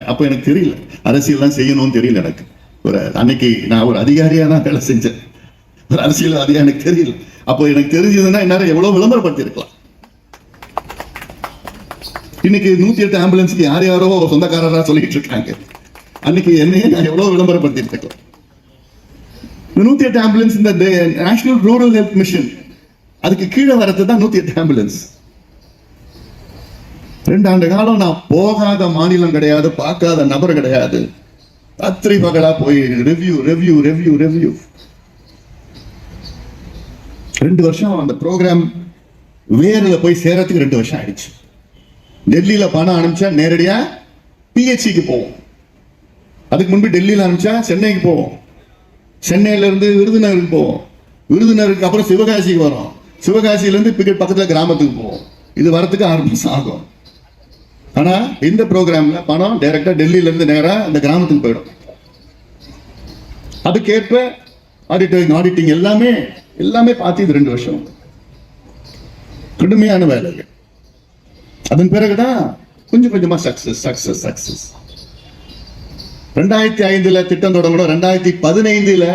அப்போ எனக்கு தெரியல. அரசியல்லாம் செய்யணும்னு தெரியல எனக்கு. ஒரு அன்னைக்கு நான் ஒரு அதிகாரியா தான் வேலை செஞ்சேன். ஒரு அரசியல் அதிகாரி எனக்கு தெரியல. அப்போ எனக்கு தெரிஞ்சதுன்னா என்னால் எவ்வளவு விளம்பரப்படுத்தியிருக்கலாம். இன்னைக்கு நூத்தி எட்டு ஆம்புலன்ஸ்க்கு யார் யாரோ சொந்தக்காரரா சொல்லிட்டு இருக்காங்க. அன்னைக்கு என்னையே நான் எவ்வளவு விளம்பரப்படுத்திட்டு இருக்கலாம் நூத்தி எட்டு ஆம்புலன்ஸ் இந்த நேஷனல் ரூரல் ஹெல்த் மிஷன் அதுக்கு கீழே வரது தான் நூத்தி எட்டு ஆம்புலன்ஸ். ரெண்டு ஆண்டு காலம் நான் போகாத மாநிலம் கிடையாது பார்க்காத நபர் கிடையாது. ராத்திரி பகலா போய் ரிவ்யூ ரிவ்யூ ரிவ்யூ ரிவ்யூ ரெண்டு வருஷம் அந்த ப்ரோக்ராம் வேர்ல போய் சேரத்துக்கு ரெண்டு வருஷம் ஆயிடுச்சு. டெல்லியில பணம் அனுப்பிச்சா நேரடியா பிஹெச்சிக்கு போவோம். அதுக்கு முன்பு டெல்லியில அனுப்பிச்சா சென்னைக்கு போவோம். சென்னையில இருந்து விருதுநகருக்கு போவோம். விருதுநகருக்கு அப்புறம் சிவகாசிக்கு வரோம். சிவகாசியில இருந்து பிக்கெட் பக்கத்துல கிராமத்துக்கு போவோம். இது வரத்துக்கு ஆறு மாசம் ஆகும். ஆனா இந்த ப்ரோக்ராமில் பணம் டைரக்டா டெல்லியில இருந்து நேரா இந்த கிராமத்துக்கு போயிடும். அதுக்கேற்ப ஆடிட்டிங் ஆடிட்டிங் எல்லாமே எல்லாமே பார்த்து இது ரெண்டு வருஷம். கடுமையான வேலைகள். அதன் பிறகுதான் கொஞ்சம் கொஞ்சமா சக்ஸஸ் சக்ஸஸ் சக்ஸஸ் ரெண்டாயிரத்தி ஐந்துல திட்டம் தொடங்கணும் ரெண்டாயிரத்தி பதினைந்துல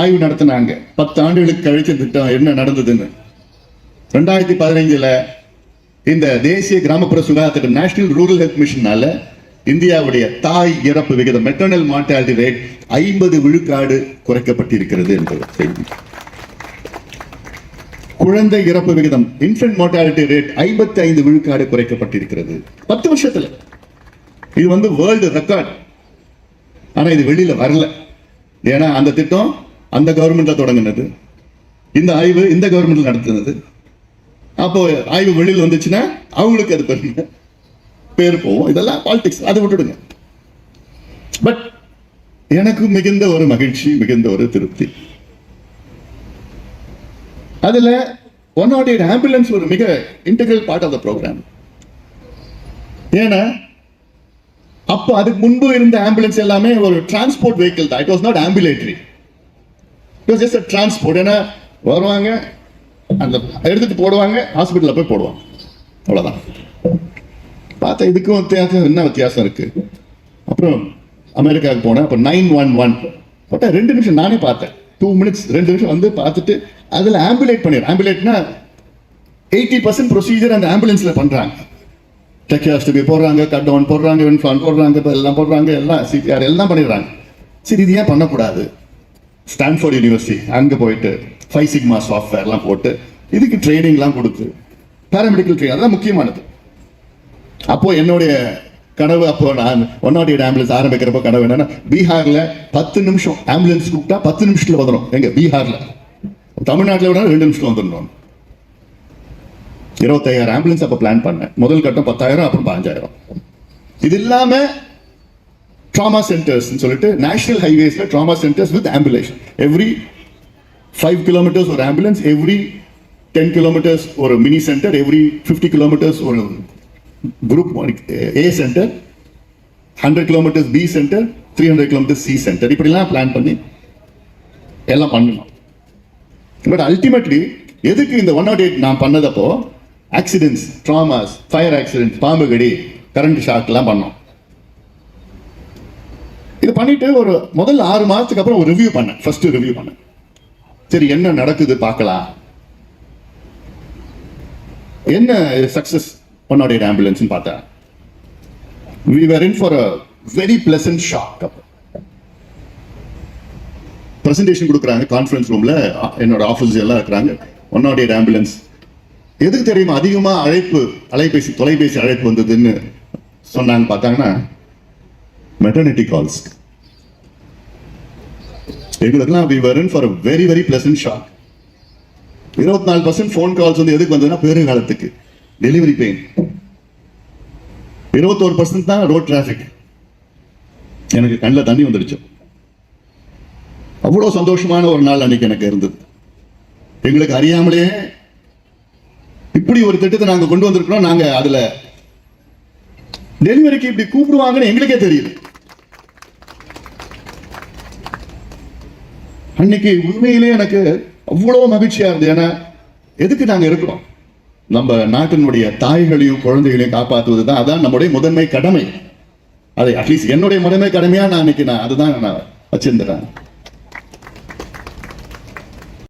ஆய்வு நடத்தினாங்க. பத்து ஆண்டுகளுக்கு கழிச்ச திட்டம் என்ன நடந்ததுன்னு. ரெண்டாயிரத்தி பதினைஞ்சுல இந்த தேசிய கிராமப்புற சுகாதார திட்டம் நேஷனல் ரூரல் ஹெல்த் மிஷனால இந்தியாவுடைய தாய் இறப்பு விகிதம் மெட்டர்னல் மார்டாலிட்டி ரேட் ஐம்பது விழுக்காடு குறைக்கப்பட்டிருக்கிறது என்பது செய்தி. குழந்தை இறப்பு விகிதம் இன்ஃபென்ட் மார்டாலிட்டி ரேட் ஐம்பத்தி ஐந்து விழுக்காடு குறைக்கப்பட்டிருக்கிறது. பத்து வருஷத்துல. இது வந்து வேர்ல்டு ரெக்கார்ட் ஆனா இது வெளியில வரல. ஏன்னா அந்த திட்டம் அந்த கவர்மெண்ட்ல தொடங்கினது. இந்த ஆய்வு இந்த கவர்மெண்ட்ல நடத்தினது. அப்போ ஆய்வு வெளியில் வந்துச்சுன்னா அவங்களுக்கு அது பெருங்க பேர் போவோம். இதெல்லாம் பாலிடிக்ஸ் அதை விட்டுடுங்க. பட் எனக்கு மிகுந்த ஒரு மகிழ்ச்சி மிகுந்த ஒரு திருப்தி. அதுல ஒன் நாட் எயிட் ஆம்புலன்ஸ் ஒரு மிக integral part of the program ஏன்னா அப்போ அதுக்கு முன்பு இருந்த ஆம்புலன்ஸ் எல்லாமே ஒரு டிரான்ஸ்போர்ட் வெஹிக்கிள் தான். It was not ambulatory it was just transport ஏன்னா வருவாங்க அந்த எடுத்துட்டு போடுவாங்க ஹாஸ்பிட்டலில் போய் போடுவாங்க. அவ்வளோதான் பார்த்தா இதுக்கும் வித்தியாசம் என்ன வித்தியாசம் இருக்கு? அப்புறம் அமெரிக்காவுக்கு போனேன் அப்போ நைன் ஒன் ஒன். போட்டா ரெண்டு நிமிஷம் நானே பார்த்தேன். டூ மினிட்ஸ் ரெண்டு நிமிஷம் வந்து பார்த்துட்டு அதில் ஆம்புலேட் பண்ணிடுறேன். ஆம்புலேட்னா எயிட்டி பர்சன்ட் ப்ரொசீஜர் அந்த ஆம்புலன்ஸில் பண்ணுறாங்க டெக்கியாஸ்டபி போடுறாங்க கட் டவுன் போடுறாங்க இன்ஃபான் போடுறாங்க இப்போ எல்லாம் போடுறாங்க எல்லாம் சிபிஆர் எல்லாம் பண்ணிடுறாங்க. சரி இது ஏன் பண்ணக்கூடாது? ஸ்டான்ஃபோர்ட் யூனிவர்சிட்டி அங்கே போயிட்டு ஃபைவ் சிக்மா சாஃப்ட்வேர்லாம் போட்டு இதுக்கு ட்ரைனிங்லாம் கொடுத்து பேராமெடிக்கல் ட்ரைனிங் அதெல்லாம் முக்கியமானது. அப்போ என்னுடைய கனவு அப்போ நான் ஒன் நாட் எயிட் ஆம்புலன்ஸ் ஆரம்பிக்கிறப்ப கனவு என்னன்னா பீகார்ல பத்து நிமிஷம் ஆம்புலன்ஸ் கூப்பிட்டா பத்து நிமிஷத்தில் வந்துடும் எங்க? பீகார்ல. தமிழ்நாட்டில் விட ரெண்டு நிமிஷத்துல வந்துடணும். இருபத்தாயிரம் ஆம்புலன்ஸ் அப்போ பிளான் பண்ணேன். முதல் கட்டம் பத்தாயிரம் அப்புறம் பதினஞ்சாயிரம். இது இல்லாம ட்ராமா சென்டர்ஸ்னு சொல்லிட்டு national ஹைவேஸில் trauma centres with ambulation every five kilometres ஒரு ஆம்புலன்ஸ் எவ்ரி டென் கிலோமீட்டர்ஸ் ஒரு mini centre every fifty kilometres ஒரு group A centre hundred kilometres B centre three hundred kilometres C centre இப்படிலாம் பிளான் பண்ணி எல்லாம் பண்ணணும். But ultimately எதுக்கு இந்த one not eight நான் பண்ணதப்போ ஆக்சிடென்ட்ஸ் ட்ராமாஸ் ஃபயர் ஆக்சிடென்ட் பாம்பு கடி கரண்ட் ஷாக்லாம் பண்ணோம். இது பண்ணிட்டு ஒரு முதல் ஆறு மாசத்துக்கு அப்புறம் ஒரு ரிவ்யூ பண்ணேன். ஃபர்ஸ்ட் ரிவ்யூ பண்ணேன். சரி என்ன நடக்குது பார்க்கலாம். என்ன சக்சஸ் ஒன் ஆம்புலன்ஸ் பார்த்தேன். We were in for a very pleasant shock presentation கொடுக்குறாங்க கான்ஃபரன்ஸ் ரூம்ல என்னோட ஆஃபீஸ் எல்லாம் இருக்கிறாங்க. ஒன் நாட் எயிட் ஆம்புலன்ஸ் எதுக்கு தெரியுமா? அதிகமா அழைப்பு அலைபேசி தொலைபேசி அழைப்பு வந்ததுன்னு சொன்னாங்க பார்த்தாங்கன்னா மெட்டர்னிட்டி கால்ஸ் எங்களுக்குலாம் we were in for very very pleasant shock இருபத்தி நாலு பர்சன்ட் ஃபோன் கால்ஸ் வந்து எதுக்கு வந்ததுன்னா பேரு காலத்துக்கு. டெலிவரி பெயின் இருபத்தோரு பர்சன்ட் தான் ரோட் டிராஃபிக் எனக்கு கண்ணில் தண்ணி வந்துடுச்சு. அவ்வளோ சந்தோஷமான ஒரு நாள் அன்னைக்கு எனக்கு இருந்தது. எங்களுக்கு அறியாமலே இப்படி ஒரு திட்டத்தை நாங்க கொண்டு வந்திருக்கிறோம். நாங்க அதுல டெலிவரிக்கு இப்படி கூப்பிடுவாங்கன்னு எங்களுக்கே தெரியுது. அன்னைக்கு உண்மையிலே எனக்கு அவ்வளோ மகிழ்ச்சியா இருந்தது. ஏன்னா எதுக்கு நாங்கள் இருக்கிறோம்? நம்ம நாட்டினுடைய தாய்களையும் குழந்தைகளையும் காப்பாற்றுவது தான் அதான் நம்முடைய முதன்மை கடமை. அதை அட்லீஸ்ட் என்னுடைய முதன்மை கடமையா நான் அன்னைக்கு நான் அதுதான் நான் வச்சிருந்துறேன்